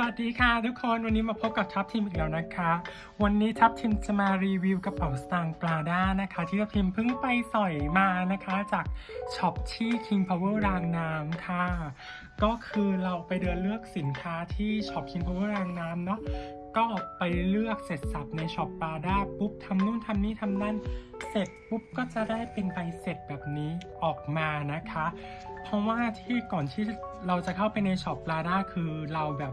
สวัสดีค่ะทุกคนวันนี้มาพบกับทัพทีมอีกแล้วนะคะ วันนี้ทัพทีมจะมารีวิวกระเป๋าสตางค์ปลาด้านะคะ ที่ทัพทีมเพิ่งไปสอยมานะคะจากช็อปที่ King Power รางน้ำค่ะ ก็คือเราไปเดินเลือกสินค้าที่ช็อป King Power รางน้ำเนาะก็ไปเลือกเสร็จสับในช็อปปลาด้าปุ๊บทำนู่นทำนี่ทำนั่นเสร็จปุ๊บก็จะได้เป็นใบเสร็จแบบนี้ออกมานะคะ เพราะว่าที่ก่อนที่เราจะเข้าไปในช็อปปลาด้าคือเราแบบ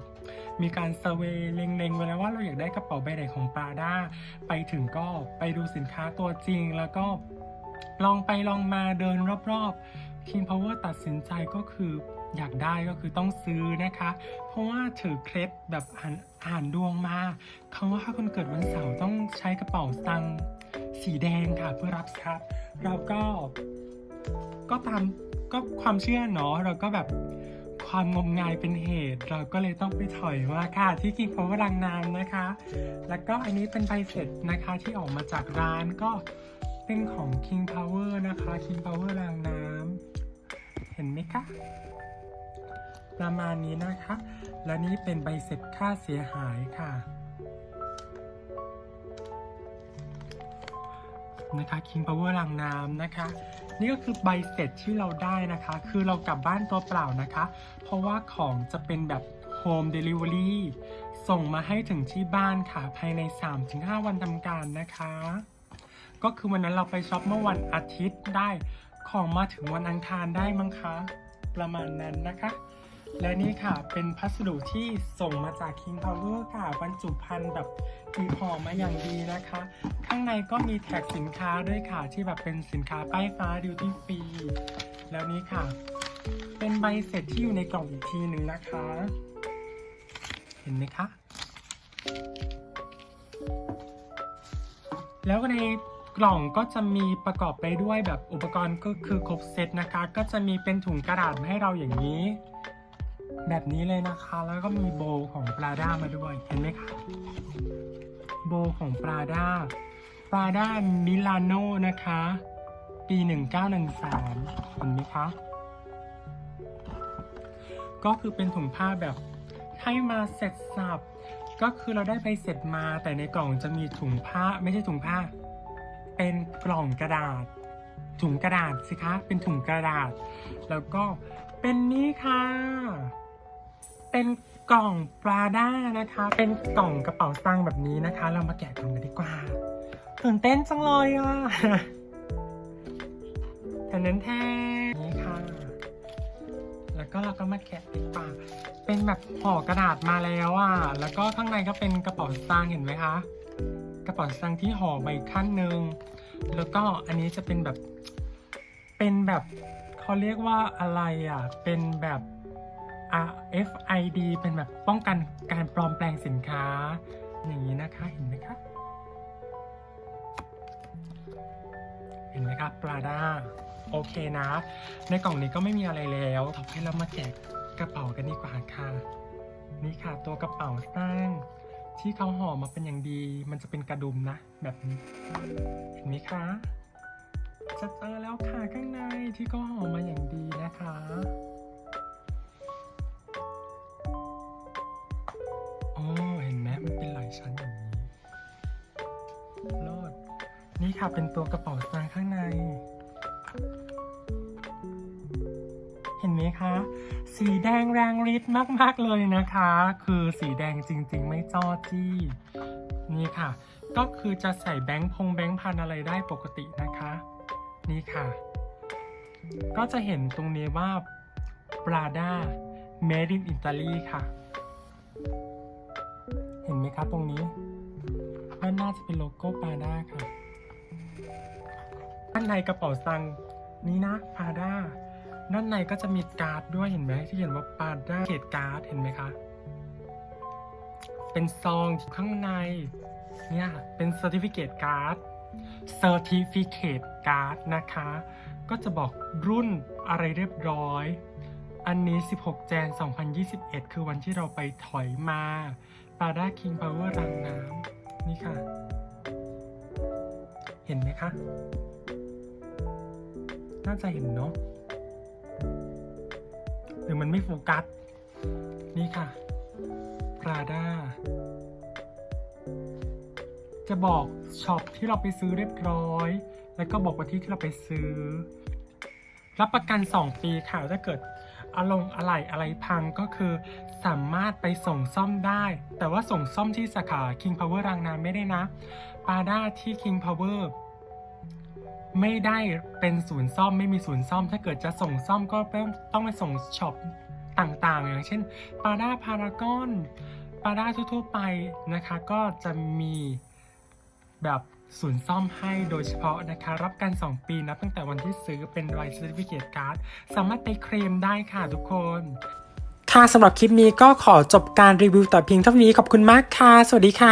มีการเซอร์เวยเล็งๆไว้แล้วว่าเราอยากได้กระเป๋าใบไหนของปลาด้าไปถึงก็ไปดูสินค้าตัวจริง แล้วก็ลองไปลองมาเดินรอบๆ King Power ตัดสินใจก็คืออยากได้ก็คือต้องซื้อนะคะ เพราะว่าถือเคล็ดแบบอ่านอ่านดวงมาเขาว่าถ้าคนเกิดวันเสาร์ต้องใช้กระเป๋าสตังสีแดงค่ะเพื่อรับทรัพย์เราก็ก็ตาม ก็ความเชื่อเนาะเราก็แบบความงมงายเป็นเหตุ เราก็เลยต้องไปถอยมาค่ะที่กินพาวเวอร์ลังน้ำนะคะ แล้วก็อันนี้เป็นใบเสร็จนะคะที่ออกมาจากร้านก็เป็นของ King Power นะคะ King Power รางน้ำเห็นไหมคะประมาณนี้นะคะ และนี่เป็นใบเสร็จค่าเสียหายค่ะ นะคะ King Power รางน้ำนะคะ นี่ก็คือใบเสร็จที่เราได้นะคะ คือเรากลับบ้านตัวเปล่านะคะ เพราะว่าของจะเป็นแบบ Home Delivery ส่งมาให้ถึงที่บ้านค่ะ ภายใน 3-5 วันทำการนะคะ ก็คือวันนั้นเราไปช็อปเมื่อวันอาทิตย์ได้ของมาถึงวันอังคารได้มั้งคะ ประมาณนั้นนะคะ และนี่ค่ะ เป็นพัสดุที่ส่งมาจาก King Power ค่ะบรรจุภัณฑ์แบบมีห่อมาอย่างดีนะคะ ข้างในก็มีแท็กสินค้าด้วยค่ะ ที่แบบเป็นสินค้าป้ายฟ้าดิวตี้ฟรีแล้วนี้ค่ะ เป็นใบเสร็จที่อยู่ในกล่องอีกทีหนึ่งนะคะ เห็นไหมคะ แล้วในกล่องก็จะมีประกอบไปด้วยแบบอุปกรณ์ก็คือครบเซตนะคะ ก็จะมีเป็นถุงกระดาษให้เราอย่างนี้ แบบนี้เลยนะคะ แล้วก็มีโบของปลาด้ามาด้วย เห็นไหมคะ โบของปลาด้าปลาด้ามิลานโนนะคะ ปี 1913เห็นไหมคะ ก็คือเป็นถุงผ้าแบบให้มาเสร็จสับ ก็คือเราได้ไปเสร็จมาแต่ในกล่องจะมีถุงผ้าไม่ใช่ถุงผ้า เป็นกล่องกระดาษ ถุงกระดาษสิคะ เป็นถุงกระดาษ แล้วก็เป็นนี่ค่ะ เป็นกล่องปลาด้านะคะ เป็นกล่องกระเป๋าสตางค์แบบนี้นะคะ เรามาแกะกล่องกันดีกว่า ตื่นเต้นจังเลยอะแต่นั้นแท้นี่ค่ะ แล้วก็เราก็มาแกะดีกว่า เป็นแบบห่อกระดาษมาแล้วอะ แล้วก็ข้างในก็เป็นกระเป๋าสตางค์เห็นไหมคะ กระเป๋าสตางค์ที่ห่อมาอีกขั้นหนึ่ง แล้วก็อันนี้จะเป็นแบบ เป็นแบบเขาเรียกว่าอะไรอะ เป็นแบบ RFID เป็นแบบป้องกันการปลอมแปลงสินค้า อย่างนี้นะคะเห็นไหมคะเห็นไหมครับปลาด้าโอเคนะ ในกล่องนี้ก็ไม่มีอะไรแล้วต่อไปเรามาแกะกระเป๋ากันดีกว่าค่ะ นี่ค่ะตัวกระเป๋าตั้งที่เขาห่อมาเป็นอย่างดี มันจะเป็นกระดุมนะ แบบนี้เห็นไหมคะจะเจอแล้วค่ะข้างในที่เขาห่อมาอย่างดีนะคะ นี่ค่ะเป็นตัวกระเป๋าสตางค์ข้างใน เห็นไหมคะ สีแดงแรงฤทธิ์มาก ๆ เลยนะคะ คือสีแดงจริง ๆ ไม่จ้อจี้ นี่ค่ะ ก็คือจะใส่แบงค์พงแบงค์พันอะไรได้ปกตินะคะ นี่ค่ะ ก็จะเห็นตรงนี้ว่า Prada Made in Italy ค่ะ เห็นไหมครับตรงนี้ด้านหน้าจะเป็นโลโก้ปาด้าค่ะ ด้านในกระเป๋าตังค์นี้นะปาด้าด้านในก็จะมีการ์ดด้วยเห็นไหมที่เขียนว่าปาด้าเขตการ์ดเห็นไหมคะ เป็นซองข้างในเนี่ยเป็นเซอร์ติฟิเคตการ์ดเซอร์ติฟิเคตการ์ดนะคะ ก็จะบอกรุ่นอะไรเรียบร้อย อันนี้ 16 แจน 2021 คือวันที่เราไปถอยมาปาด้าคิงพาวเวอร์รังน้ำนี่ค่ะ เห็นไหมคะ น่าจะเห็นเนาะหรือมันไม่โฟกัส นี่ค่ะ Prada จะบอกช็อปที่เราไปซื้อเรียบร้อย แล้วก็บอกวันที่ที่เราไปซื้อ รับประกัน 2 ปีค่ะ ถ้าเกิดอารมณ์อะไรอะไรพังก็คือสามารถไปส่งซ่อมได้ แต่ว่าส่งซ่อมที่สาขา King Power รางน้ำไม่ได้นะ ปาด้าที่ King Power ไม่ได้เป็นศูนย์ซ่อมไม่มีศูนย์ซ่อม ถ้าเกิดจะส่งซ่อมก็ต้องต้องไปส่งช็อปต่างๆ อย่างเช่นปาด้าพารากอนปาด้าทั่วๆไปนะคะ ก็จะมีแบบศูนย์ซ่อมให้โดยเฉพาะนะคะ รับกัน2ปีนับตั้งแต่วันที่ซื้อเป็นใบ Certificate Card สามารถไปเคลมได้ค่ะทุกคน ค่ะสำหรับคลิปนี้ก็ขอจบการรีวิวแต่เพียงเท่านี้ขอบคุณมากค่ะ สวัสดีค่ะ